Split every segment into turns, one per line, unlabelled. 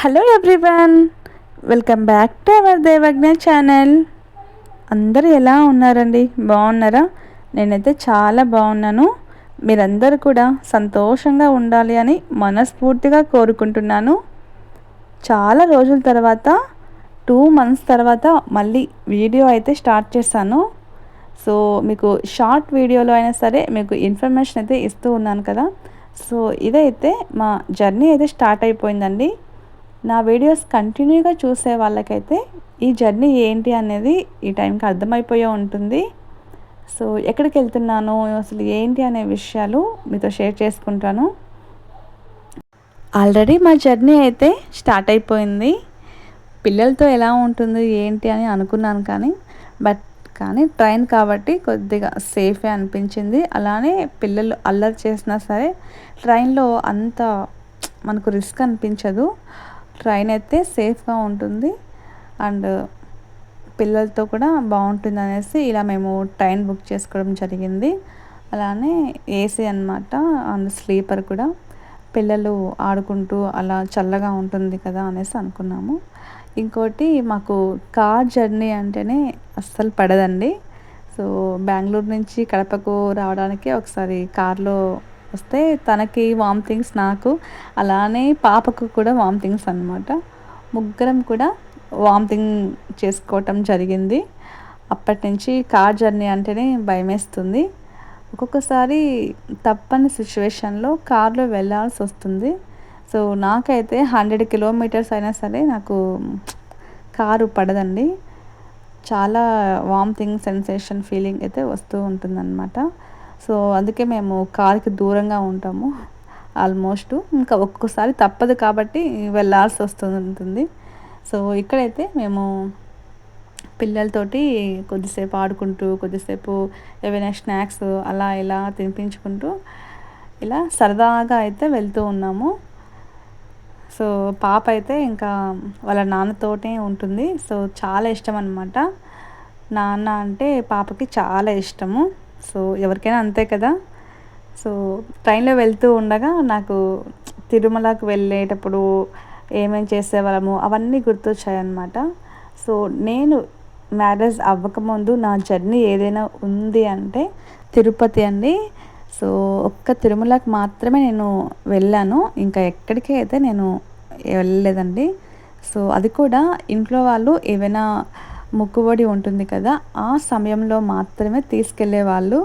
Hello everyone welcome back to our Devagna channel అందరూ ఎలా ఉన్నారండి? బాగున్నారా? నేనైతే చాలా బాగున్నాను. మీరందరూ కూడా సంతోషంగా ఉండాలి అని మనస్ఫూర్తిగా కోరుకుంటున్నాను. చాలా రోజుల తర్వాత టూ మంత్స్ తర్వాత మళ్ళీ వీడియో అయితే స్టార్ట్ చేశాను. సో మీకు షార్ట్ వీడియోలో అయినా సరే మీకు ఇన్ఫర్మేషన్ అయితే ఇస్తూ ఉన్నాను కదా. సో ఇదైతే మా జర్నీ అయితే స్టార్ట్ అయిపోయిందండి. నా వీడియోస్ కంటిన్యూగా చూసే వాళ్ళకైతే ఈ జర్నీ ఏంటి అనేది ఈ టైంకి అర్థమైపోయే ఉంటుంది. సో ఎక్కడికి వెళ్తున్నాను అసలు ఏంటి అనే విషయాలు మీతో షేర్ చేసుకుంటాను. ఆల్రెడీ మా జర్నీ అయితే స్టార్ట్ అయిపోయింది. పిల్లలతో ఎలా ఉంటుంది ఏంటి అని అనుకున్నాను కానీ బట్ కానీ ట్రైన్ కాబట్టి కొద్దిగా సేఫే అనిపించింది. అలానే పిల్లలు అల్లరి చేసినా సరే ట్రైన్లో అంత మనకు రిస్క్ అనిపించదు. ట్రైన్ అయితే సేఫ్గా ఉంటుంది. అండ్ పిల్లలతో కూడా బాగుంటుంది అనేసి ఇలా మేము ట్రైన్ బుక్ చేసుకోవడం జరిగింది. అలానే ఏసీ అనమాట అండ్ స్లీపర్ కూడా. పిల్లలు ఆడుకుంటూ అలా చల్లగా ఉంటుంది కదా అనేసి అనుకున్నాము. ఇంకోటి మాకు కార్ జర్నీ అంటేనే అస్సలు పడదండి. సో బెంగళూరు నుంచి కడపకు రావడానికి ఒకసారి కార్లో వస్తే తనకి వామిటింగ్స్ నాకు. అలానే పాపకు కూడా వామిటింగ్స్ అనమాట ముగ్గురం కూడా వామిటింగ్ చేసుకోవటం జరిగింది. అప్పటి నుంచి కార్ జర్నీ అంటేనే భయమేస్తుంది. ఒక్కొక్కసారి తప్పని సిచ్యువేషన్లో కార్లో వెళ్ళాల్సి వస్తుంది. సో నాకైతే హండ్రెడ్ కిలోమీటర్స్ అయినా సరే నాకు కారు పడదండి. చాలా వామిటింగ్ సెన్సేషన్ ఫీలింగ్ అయితే వస్తూ ఉంటుందన్నమాట. సో అందుకే మేము కార్కి దూరంగా ఉంటాము. ఆల్మోస్ట్ ఇంకా ఒక్కోసారి తప్పదు కాబట్టి వెళ్ళాల్సి వస్తుంది సో ఇక్కడైతే మేము పిల్లలతోటి కొద్దిసేపు ఆడుకుంటూ కొద్దిసేపు ఏవైనా స్నాక్స్ అలా ఇలా తినిపించుకుంటూ ఇలా సరదాగా అయితే వెళ్తూ ఉన్నాము. సో పాప అయితే ఇంకా వాళ్ళ నాన్నతోటే ఉంటుంది. సో చాలా ఇష్టం అనమాట నాన్న అంటే పాపకి చాలా ఇష్టము. సో ఎవరికైనా అంతే కదా. సో ట్రైన్లో వెళ్తూ ఉండగా నాకు తిరుమలకు వెళ్ళేటప్పుడు ఏమేమి చేసేవాళ్ళము అవన్నీ గుర్తొచ్చాయన్నమాట. సో నేను మ్యారేజ్ అవ్వకముందు నా జర్నీ ఏదైనా ఉంది అంటే తిరుపతి అండి. సో ఒక్క తిరుమలకి మాత్రమే నేను వెళ్ళాను. ఇంకా ఎక్కడికి అయితే నేను వెళ్ళలేదండి. సో అది కూడా ఇంట్లో వాళ్ళు ఏవైనా మొక్కుబడి ఉంటుంది కదా ఆ సమయంలో మాత్రమే తీసుకెళ్ళే వాళ్ళు.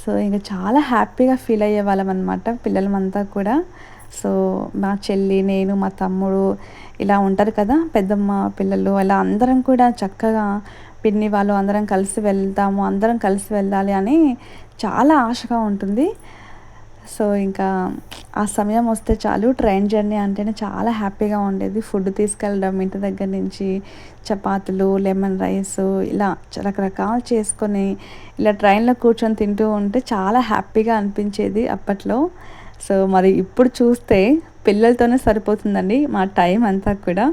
సో ఇంకా చాలా హ్యాపీగా ఫీల్ అయ్యే వాళ్ళం అనమాట పిల్లలమంతా కూడా. సో మా చెల్లి నేను మా తమ్ముడు ఇలా ఉంటారు కదా పెద్దమ్మ పిల్లలు ఇలా అందరం కూడా చక్కగా పిన్ని వాళ్ళు అందరం కలిసి వెళ్తాము అందరం కలిసి వెళ్ళాలి అని చాలా ఆశగా ఉంటుంది. సో ఇంకా ఆ సమయం వస్తే చాలు. ట్రైన్ జర్నీ అంటేనే చాలా హ్యాపీగా ఉండేది. ఫుడ్ తీసుకెళ్ళడం ఇంటి దగ్గర నుంచి చపాతీలు లెమన్ రైస్ ఇలా రకరకాలు చేసుకొని ఇలా ట్రైన్లో కూర్చొని తింటూ ఉంటే చాలా హ్యాపీగా అనిపించేది అప్పట్లో. సో మరి ఇప్పుడు చూస్తే పిల్లలతోనే సరిపోతుందండి మా టైం అంతా కూడా.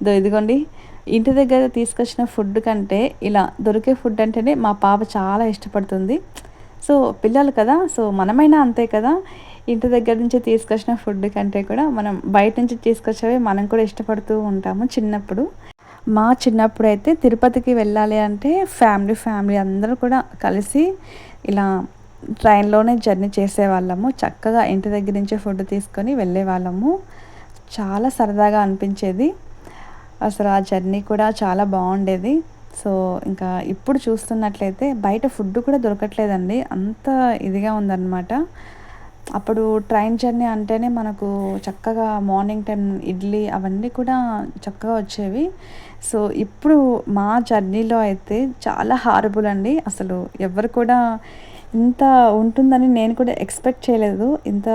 ఇదో ఇదిగోండి. ఇంటి దగ్గర తీసుకొచ్చిన ఫుడ్ కంటే ఇలా దొరికే ఫుడ్ అంటేనే మా పాప చాలా ఇష్టపడుతుంది. సో పిల్లలు కదా సో మనమైనా అంతే కదా. ఇంటి దగ్గర నుంచి తీసుకొచ్చిన ఫుడ్ కంటే కూడా మనం బయట నుంచి తీసుకొచ్చేవి మనం కూడా ఇష్టపడుతూ ఉంటాము చిన్నప్పుడు. మా చిన్నప్పుడు అయితే తిరుపతికి వెళ్ళాలి అంటే ఫ్యామిలీ ఫ్యామిలీ అందరూ కూడా కలిసి ఇలా ట్రైన్లోనే జర్నీ చేసేవాళ్ళము. చక్కగా ఇంటి దగ్గర నుంచి ఫుడ్ తీసుకొని వెళ్ళే వాళ్ళము చాలా సరదాగా అనిపించేది. అసలు ఆ జర్నీ కూడా చాలా బాగుండేది. సో ఇంకా ఇప్పుడు చూస్తున్నట్లయితే బయట ఫుడ్ కూడా దొరకట్లేదండి. అంత ఇదిగా ఉందన్నమాట. అప్పుడు ట్రైన్ జర్నీ అంటేనే మనకు చక్కగా మార్నింగ్ టైం ఇడ్లీ అవన్నీ కూడా చక్కగా వచ్చేవి. సో ఇప్పుడు మా జర్నీలో అయితే చాలా హారబుల్ అండి. అసలు ఎవరు కూడా ఇంత ఉంటుందని నేను కూడా ఎక్స్పెక్ట్ చేయలేదు. ఇంత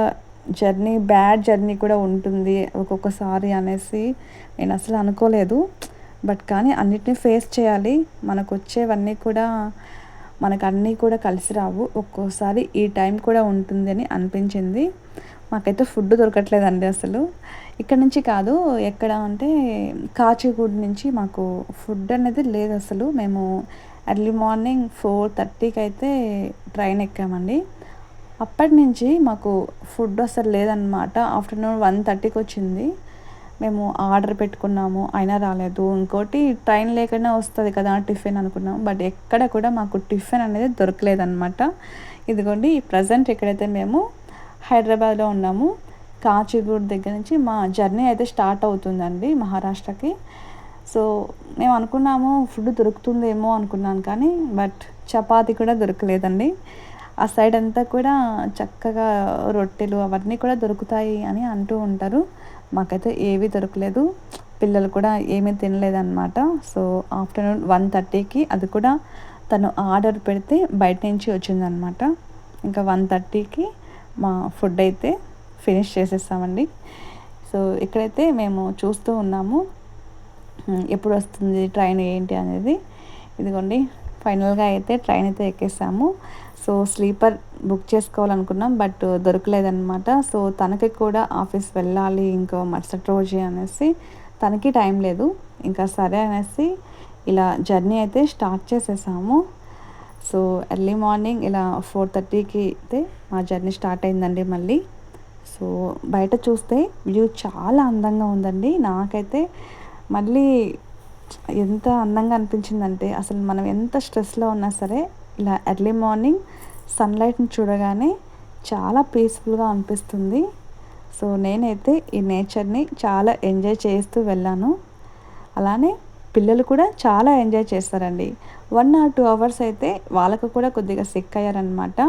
జర్నీ బ్యాడ్ జర్నీ కూడా ఉంటుంది ఒక్కొక్కసారి అనేసి నేను అసలు అనుకోలేదు. బట్ కానీ అన్నిటిని ఫేస్ చేయాలి. మనకు వచ్చేవన్నీ కూడా మనకు అన్నీ కూడా కలిసి రావు. ఒక్కోసారి ఈ టైం కూడా ఉంటుంది అని అనిపించింది. మాకైతే ఫుడ్ దొరకట్లేదండి అసలు. ఇక్కడ నుంచి కాదు ఎక్కడ అంటే కాచిగూడ నుంచి మాకు ఫుడ్ అనేది లేదు అసలు. మేము ఎర్లీ మార్నింగ్ ఫోర్ థర్టీకి అయితే ట్రైన్ ఎక్కామండి. అప్పటి నుంచి మాకు ఫుడ్ అసలు లేదనమాట ఆఫ్టర్నూన్ వన్ థర్టీకి వచ్చింది. మేము ఆర్డర్ పెట్టుకున్నాము అయినా రాలేదు. ఇంకోటి ట్రైన్ లేకుండా వస్తుంది కదా టిఫిన్ అనుకున్నాము బట్ ఎక్కడ కూడా మాకు టిఫిన్ అనేది దొరకలేదన్నమాట. ఇదిగోండి ప్రజెంట్ ఎక్కడైతే మేము హైదరాబాద్లో ఉన్నాము కాచిగూడ దగ్గర నుంచి మా జర్నీ అయితే స్టార్ట్ అవుతుందండి మహారాష్ట్రకి. సో మేము అనుకున్నాము ఫుడ్ దొరుకుతుందేమో అనుకున్నాను కానీ బట్ చపాతి కూడా దొరకలేదండి. ఆ సైడ్ అంతా కూడా చక్కగా రొట్టెలు అవన్నీ కూడా దొరుకుతాయి అని అంటూ ఉంటారు. మాకైతే ఏవి దొరకలేదు. పిల్లలు కూడా ఏమీ తినలేదన్నమాట. సో ఆఫ్టర్నూన్ వన్ థర్టీకి అది కూడా తను ఆర్డర్ పెడితే బయట నుంచి వచ్చిందనమాట ఇంకా వన్ థర్టీకి మా ఫుడ్ అయితే ఫినిష్ చేసేస్తామండి. సో ఇక్కడైతే మేము చూస్తూ ఉన్నాము. ఎప్పుడు వస్తుంది ట్రైన్ ఏంటి అనేది. ఇదిగోండి ఫైనల్గా అయితే ట్రైన్ అయితే ఎక్కేసాము. సో స్లీపర్ బుక్ చేసుకోవాలనుకున్నాం బట్ దొరకలేదనమాట సో తనకి కూడా ఆఫీస్ వెళ్ళాలి ఇంకో మరుసటి రోజే అనేసి తనకి టైం లేదు. ఇంకా సరే అనేసి ఇలా జర్నీ అయితే స్టార్ట్ చేసేసాము. సో ఎర్లీ మార్నింగ్ ఇలా ఫోర్ థర్టీకి అయితే మా జర్నీ స్టార్ట్ అయిందండి మళ్ళీ. సో బయట చూస్తే వ్యూ చాలా అందంగా ఉందండి. నాకైతే మళ్ళీ ఎంత అందంగా అనిపించిందంటే అసలు మనం ఎంత స్ట్రెస్లో ఉన్నా సరే ఇలా ఎర్లీ మార్నింగ్ సన్లైట్ని చూడగానే చాలా పీస్ఫుల్గా అనిపిస్తుంది. సో నేనైతే ఈ నేచర్ని చాలా ఎంజాయ్ చేస్తూ వెళ్ళాను. అలానే పిల్లలు కూడా చాలా ఎంజాయ్ చేస్తారండి. వన్ ఆర్ టూ అవర్స్ అయితే వాళ్ళకు కూడా కొద్దిగా సిక్ అయ్యారనమాట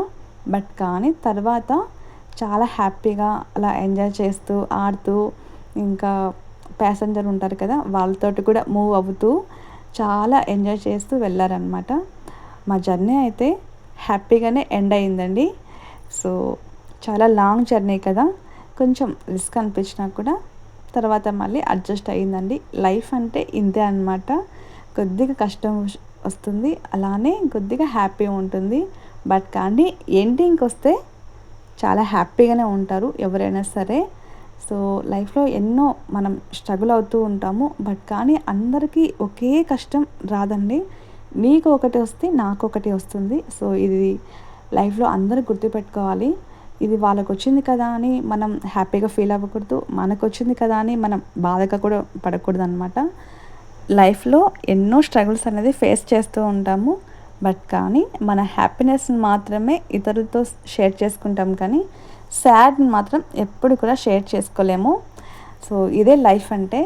బట్ కానీ తర్వాత చాలా హ్యాపీగా అలా ఎంజాయ్ చేస్తూ ఆడుతూ ఇంకా ప్యాసింజర్ ఉంటారు కదా వాళ్ళతోటి కూడా మూవ్ అవుతూ చాలా ఎంజాయ్ చేస్తూ వెళ్ళారనమాట మా జర్నీ అయితే హ్యాపీగానే ఎండ్ అయిందండి సో చాలా లాంగ్ జర్నీ కదా. కొంచెం రిస్క్ అనిపించినా కూడా తర్వాత మళ్ళీ అడ్జస్ట్ అయ్యిందండి. లైఫ్ అంటే ఇంతే అనమాట కొద్దిగా కష్టం వస్తుంది. అలానే కొద్దిగా హ్యాపీ ఉంటుంది. బట్ కానీ ఎండింగ్కి వస్తే చాలా హ్యాపీగానే ఉంటారు ఎవరైనా సరే. సో లైఫ్లో ఎన్నో మనం స్ట్రగుల్ అవుతూ ఉంటాము. బట్ కానీ అందరికీ ఒకే కష్టం రాదండి. మీకు ఒకటి వస్తే నాకు ఒకటి వస్తుంది. సో ఇది లైఫ్లో అందరూ గుర్తుపెట్టుకోవాలి. ఇది వాళ్ళకు వచ్చింది కదా అని మనం హ్యాపీగా ఫీల్ అవ్వకూడదు. మనకు వచ్చింది కదా అని మనం బాధగా కూడా పడకూడదు అనమాట లైఫ్లో ఎన్నో స్ట్రగుల్స్ అనేది ఫేస్ చేస్తూ ఉంటాము. బట్ కానీ మన హ్యాపీనెస్ని మాత్రమే ఇతరులతో షేర్ చేసుకుంటాం కానీ సాడ్ని మాత్రం ఎప్పుడు కూడా షేర్ చేసుకోలేము. సో ఇదే లైఫ్ అంటే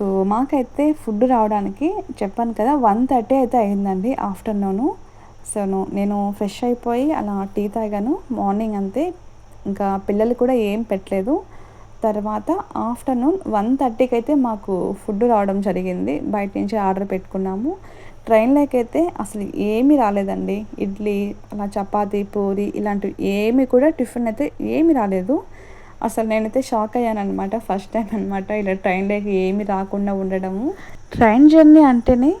సో మాకైతే ఫుడ్ రావడానికి చెప్పాను కదా వన్ థర్టీ అయితే అయిందండి ఆఫ్టర్నూను. సో నేను ఫ్రెష్ అయిపోయి అలా టీ తాగాను. మార్నింగ్ అంతే ఇంకా పిల్లలు కూడా ఏం పెట్టలేదు. తర్వాత ఆఫ్టర్నూన్ వన్ థర్టీకి అయితే మాకు ఫుడ్ రావడం జరిగింది. బయట నుంచి ఆర్డర్ పెట్టుకున్నాము. ట్రైన్లోకి అయితే అసలు ఏమీ రాలేదండి. ఇడ్లీ అలా చపాతీ పూరి ఇలాంటివి ఏమి కూడా టిఫిన్ అయితే ఏమీ రాలేదు. అసలు నేనైతే షాక్ అయ్యాను అనమాట ఫస్ట్ టైం అనమాట ఇలా ట్రైన్లోకి ఏమి రాకుండా ఉండడము. ట్రైన్ జర్నీ అంటేనే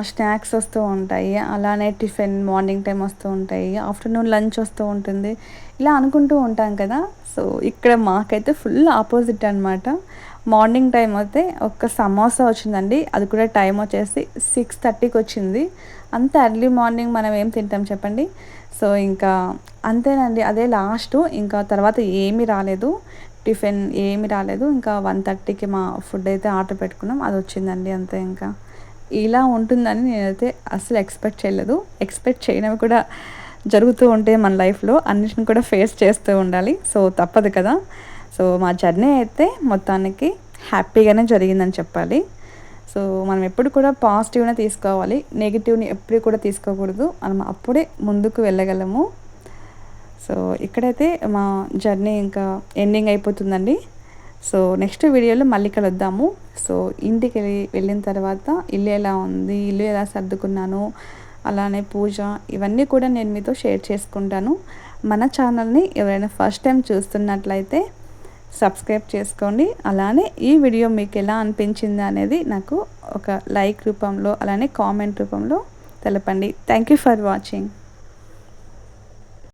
స్నాక్స్ వస్తూ ఉంటాయి. అలానే టిఫిన్ మార్నింగ్ టైం వస్తూ ఉంటాయి. ఆఫ్టర్నూన్ లంచ్ వస్తూ ఉంటుంది. ఇలా అనుకుంటూ ఉంటాం కదా. సో ఇక్కడ మాకైతే ఫుల్ ఆపోజిట్ అనమాట మార్నింగ్ టైం అయితే ఒక్క సమోసా వచ్చిందండి. అది కూడా టైం వచ్చేసి సిక్స్ థర్టీకి వచ్చింది. అంత ఎర్లీ మార్నింగ్ మనం ఏం తింటాం చెప్పండి? సో ఇంకా అంతేనండి. అదే లాస్ట్. ఇంకా తర్వాత ఏమీ రాలేదు. టిఫిన్ ఏమి రాలేదు. ఇంకా వన్ థర్టీకి మా ఫుడ్ అయితే ఆర్డర్ పెట్టుకున్నాం. అది వచ్చిందండి అంతే ఇంకా. ఇలా ఉంటుందని నేనైతే అసలు ఎక్స్పెక్ట్ చేయలేదు. ఎక్స్పెక్ట్ చేయడం కూడా జరుగుతూ ఉంటే మన లైఫ్లో అన్నిటిని కూడా ఫేస్ చేస్తూ ఉండాలి. సో తప్పదు కదా. సో మా జర్నీ అయితే మొత్తానికి హ్యాపీగానే జరిగిందని చెప్పాలి. సో మనం ఎప్పుడు కూడా పాజిటివ్నే తీసుకోవాలి. నెగిటివ్ని ఎప్పుడు కూడా తీసుకోకూడదు. మనం అప్పుడే ముందుకు వెళ్ళగలము. సో ఇక్కడైతే మా జర్నీ ఇంకా ఎండింగ్ అయిపోతుందండి. సో నెక్స్ట్ వీడియోలో మళ్ళీ కలుద్దాము. సో ఇంటికి వెళ్ళి వెళ్ళిన తర్వాత ఇల్లు ఎలా ఉంది? ఇల్లు ఎలా సర్దుకున్నాను? అలానే పూజ ఇవన్నీ కూడా నేను మీతో షేర్ చేసుకుంటాను. మన ఛానల్ని ఎవరైనా ఫస్ట్ టైం చూస్తున్నట్లయితే సబ్స్క్రైబ్ చేసుకోండి. అలానే ఈ వీడియో మీకు ఎలా అనిపించింది అనేది నాకు ఒక లైక్ రూపంలో అలానే కామెంట్ రూపంలో తెలపండి. Thank you for watching.